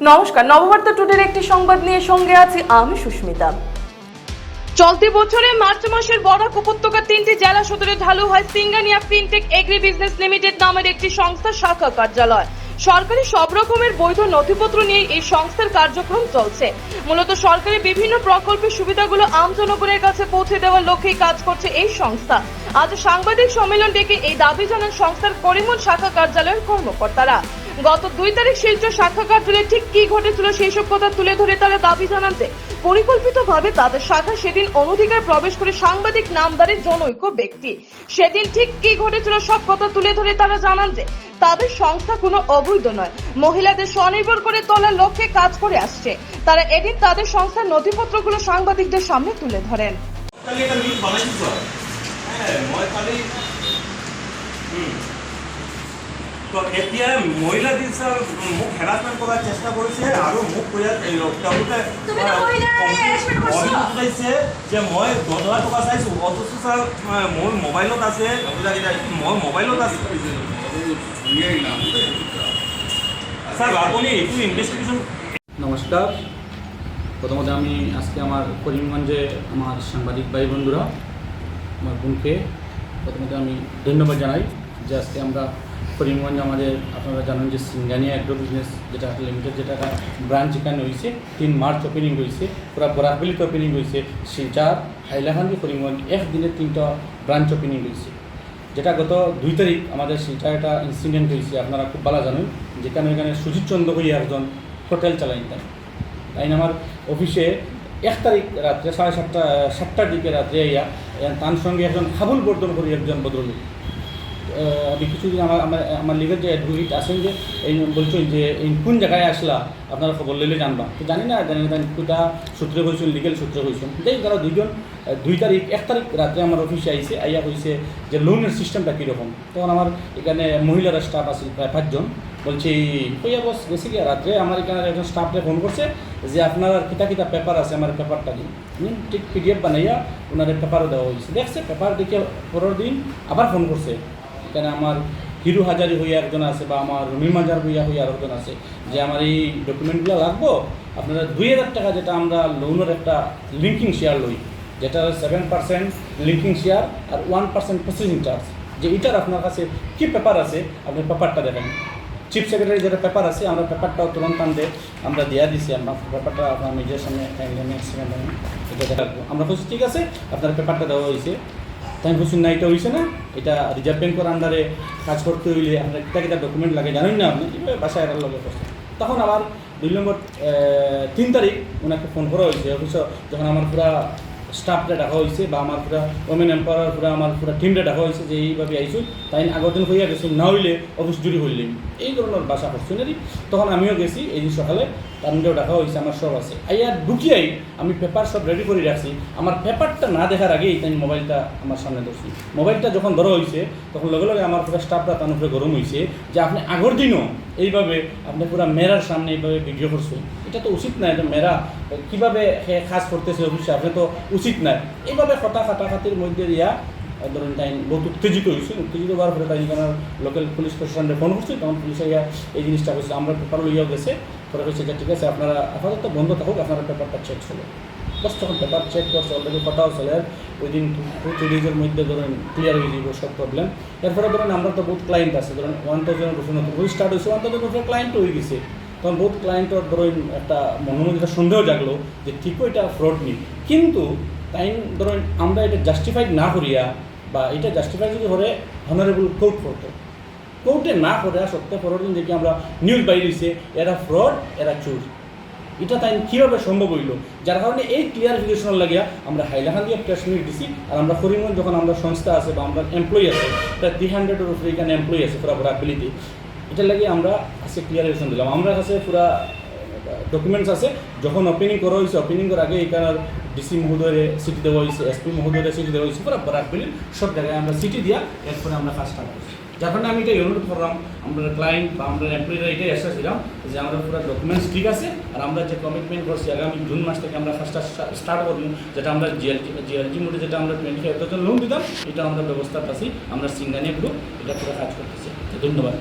নমস্কার, নববার্তা টুডের একটি সংবাদ নিয়ে সঙ্গে আছি আমি সুস্মিতা। চলতি বছরে মার্চ মাসের বরাক উপত্যকার তিনটি জেলা সদরে ঢালু হয় Singhania fintech agri business limited নামের একটি সংস্থার শাখা কার্যালয়। সরকারি সব রকমের বৈধ নথিপত্র নিয়ে এই সংস্থার কার্যক্রম চলছে। মূলত সরকারি বিভিন্ন প্রকল্পের সুবিধাগুলো আম জনগণের কাছে পৌঁছে দেওয়ার লক্ষ্যেই কাজ করছে এই সংস্থা। আজ সাংবাদিক সম্মেলন ডেকে এই দাবি জানান সংস্থার করিমন শাখা কার্যালয়ের কর্মকর্তারা। গত দুই তারিখ শিলচর শাখা কার্যালয়ে ঠিক কি ঘটেছিল সেই সব কথা তুলে ধরে তারা দাবি জানান যে, পরিকল্পিতভাবে তাদের শাখা সেদিন অনধিকার প্রবেশ করে সাংবাদিক নামদারের জনৈক ব্যক্তি। সেদিন ঠিক কি ঘটেছিল সব কথা তুলে ধরে তারা জানান যে, তাদের সংস্থা কোনো অবৈধ নয়। মহিলাদের স্বনির্ভর করে তোলার লক্ষ্যে কাজ করে আসছে। তারা এদিন তাদের সংস্থার নথিপত্রগুলো সাংবাদিকদের সামনে তুলে ধরেন। হ্যাঁ। তো এতিয়া মহিলা দিৱসৰ মোক হেৰাচমেণ্ট কৰাৰ চেষ্টা কৰিছে আৰু মোক তেওঁলোকে উঠাইছে যে মই দহ হাজাৰ টকা চাইছোঁ অথচ ছাৰ মোৰ মোবাইলত আছে মই মোবাইলত আছে। স্যার আপনি একটু ইনভেস্টিগেশন নমস্কার। প্রথমত আমি আজকে আমার করিমগঞ্জে আমার সাংবাদিক ভাই বন্ধুরা আমার বোনকে প্রথমত আমি ধন্যবাদ জানাই। যে আজকে আমরা করিমগঞ্জ আমাদের, আপনারা জানেন যে সিঙ্গানিয়া অ্যাগ্রো বিজনেস যেটা লিমিটেড যেটা একটা ব্রাঞ্চ এখানে হয়েছে তিন মার্চ ওপেনিং হয়েছে পুরা বরাকবিলিতে ওপেনিং হয়েছে শিলচার হাইলাকান্দি, করিমগঞ্জ, একদিনে তিনটা ব্রাঞ্চ ওপেনিং হয়েছে যেটা গত দুই তারিখ আমাদের শিলচার একটা ইনসিডেন্ট হয়েছে, আপনারা খুব ভালো জানেন, যেখানে এখানে সুজিত চন্দ্র হইয়া একজন হোটেল চালাইন তাই তাই আমার অফিসে এক তারিখ রাত্রে সাড়ে সাতটা, সাতটার দিকে রাত্রে ইয়া তার সঙ্গে একজন হাবুল বর্ধন করি একজন ভদ্রলোক। আমি কিছুদিন আমার আমার আমার লিগের যে অ্যাডভোকেট আছেন যে, এই বলছেন যে, এই কোন জায়গায় আসলা, আপনারা খবর লইলে জানবা। তো জানি না জানি না কোথা সূত্রে হয়েছেন লিগেল সূত্রে হয়েছেন যাই তারা দুইজন দুই তারিখ, এক তারিখ রাত্রে আমার অফিসে আইসে আইয়া হয়েছে যে লোনের সিস্টেমটা কীরকম। তখন আমার এখানে মহিলারা স্টাফ আছে, প্রায় পাঁচজন। বলছি কইয়া বস, গেছি গিয়া? রাত্রে আমার এখানে একজন স্টাফকে ফোন করছে যে, আপনার কিতা কিতা পেপার আছে, আমার পেপারটা দিন ঠিক পিডিএফ বানাইয়া ওনার পেপারও দেওয়া হয়েছে দেখছে পেপার দেখে পরের দিন আবার ফোন করছে। এখানে আমার হিরু হাজারি হইয়া একজন আছে বা আমার রুমি মাজার হইয়া হইয়া আরেকজন আছে, যে আমার এই ডকুমেন্টগুলো লাগবো, আপনারা দুই হাজার টাকা যেটা আমরা লোনের একটা লিঙ্কিং শেয়ার লই, যেটা সেভেন পার্সেন্ট লিঙ্কিং শেয়ার আর ওয়ান পার্সেন্ট প্রসেসিং চার্জ যে এটার আপনার কাছে কী পেপার আছে, আপনি পেপারটা দেখেন। চিফ সেক্রেটারি যেটা পেপার আছে, আমরা পেপারটাও তুরন্ত আনতে, আমরা দেওয়া দিছি, আমরা পেপারটা আপনার নিজের সামনে এটা আমরা বলছি, ঠিক আছে, আপনার পেপারটা দেওয়া হয়েছে। তাই বলছি, না, এটা হয়েছে না। এটা রিজার্ভ ব্যাংকের আন্ডারে কাজ করতে হইলে আপনার কিতা কিতা ডকুমেন্ট লাগে জানেন না আপনি এভাবে বাসায় এরার লগে করছে তখন আবার দুই নম্বর তিন তারিখ ওনাকে ফোন করা হয়েছে অফিসে যখন আমার পুরা স্টাফটা ডাকা হয়েছে বা আমার পুরা ওমেন এম্পায়ার পুরা আমার পুরা টিমটা ডাকা হয়েছে যে এইভাবে আইসু তাই আগের দিন হইয়া গেছি, না হইলে অফিস জুড়ি হইলেন এই ধরনের বাসা করছেনারি তখন আমিও গেছি, এই দিন সকালে তারও ডাকা হয়েছে, আমার সব আছে। আইয়া ঢুকিয়াই আমি পেপার সব রেডি করে রাখছি। আমার পেপারটা না দেখার আগেই তাই মোবাইলটা আমার সামনে ধরছি। মোবাইলটা যখন ধরা হয়েছে তখন লগে লগে আমার পুরো স্টাফরা তার উপরে গরম হয়েছে যে আপনি আগের দিনও এইভাবে আপনি পুরো মেরার সামনে এইভাবে ভিডিও করছেন। এটা তো উচিত নাই মেরা কীভাবে সে কাজ করতেছে অফিসে আপনি তো উচিত নাই। এইভাবে হতা খাটাখাতির মধ্যে দিয়া ধরুন তাই বহুত উত্তেজিত হয়েছে উত্তেজিত হওয়ার পরে তাই এখানে লোকাল পুলিশ প্রশাসনে ফোন করছে তখন পুলিশে গিয়া এই জিনিসটা করছে আমরা পেপার লইয়াও গেছে। পরে হয়েছে যে ঠিক আছে, আপনারা আপাতত বন্ধ থাকুক, আপনারা পেপারটা চেক করো বাস, তখন পেপার চেক করছে অলরেডি কথাও চলে। ওই দিন টু থ্রি ডেজের মধ্যে ধরেন ক্লিয়ার হয়ে যাব সব প্রবলেম এরপরে ধরেন, আমরা তো বহুত ক্লায়েন্ট আছে, ধরেন ওয়ান থাউজেন্ড রুপি নতুন স্টার্ট হয়েছে ওয়ান থাউজেন্ড রুপি ক্লায়েন্ট হয়ে গেছে। তখন বহুত ক্লায়েন্টের ধরেন একটা মনের একটা সন্দেহ জাগলো যে ঠিকও এটা ফ্রড নেই। কিন্তু তাই ধরেন আমরা এটা জাস্টিফাইড না করিয়া বা এটা জাস্টিফাই যদি করে হনারেবল কোর্ট করতো কোর্টে না করে সত্য দিন দেখি আমরা নিউজ বাইরেছে এরা ফ্রড এরা চুর। এটা তাই কীভাবে সম্ভব হইল? যার কারণে এই ক্লিয়ারিফিকেশন লাগিয়া আমরা হাইলাকান্দি প্রেস মিট দিছি, আর আমরা করিমগঞ্জ যখন আমরা সংস্থা আছে বা আমরা এমপ্লয়ি আছে, প্রায় থ্রি হান্ড্রেডের উপরে এখানে এমপ্লয়ি আছে, পুরা বরাকবিলিতে এটা লাগিয়ে আমরা আজকে ক্লিয়ারিফিকেশন দিলাম। আমরা কাছে পুরা ডকুমেন্টস আছে। যখন ওপেনিং করা হয়েছে ওপেনিং করার আগে এখানে ডিসি মহোদয়ের সিটি দেওয়া হয়েছে এসপি মহোদয়ের সিটি দেওয়া হয়েছে পুরো বরাকবিলির সব জায়গায় আমরা সিটি দিয়া এরপরে আমরা কাজ স্টার্ট করছি। যার কারণে আমি এটা অনুরোধ করলাম, আমরা ক্লায়েন্ট বা আমরা এমপ্লয়িরা এটাই এসেছিলাম যে আমরা পুরো ডকুমেন্টস ঠিক আছে, আর আমরা যে কমিটমেন্ট করছি আগামী জুন মাস থেকে আমরা কাজটা স্টার্ট করব। যেটা আমরা জিএলটি জিএলটি মোডে যেটা আমরা টোয়েন্টি ফাইভ থাউজেন্ড লোন দিতাম, এটা আমরা ব্যবস্থা পাচ্ছি, আমরা সিঙ্গানিয়া গ্রুপ এটা পুরো কাজ করতেছি। ধন্যবাদ।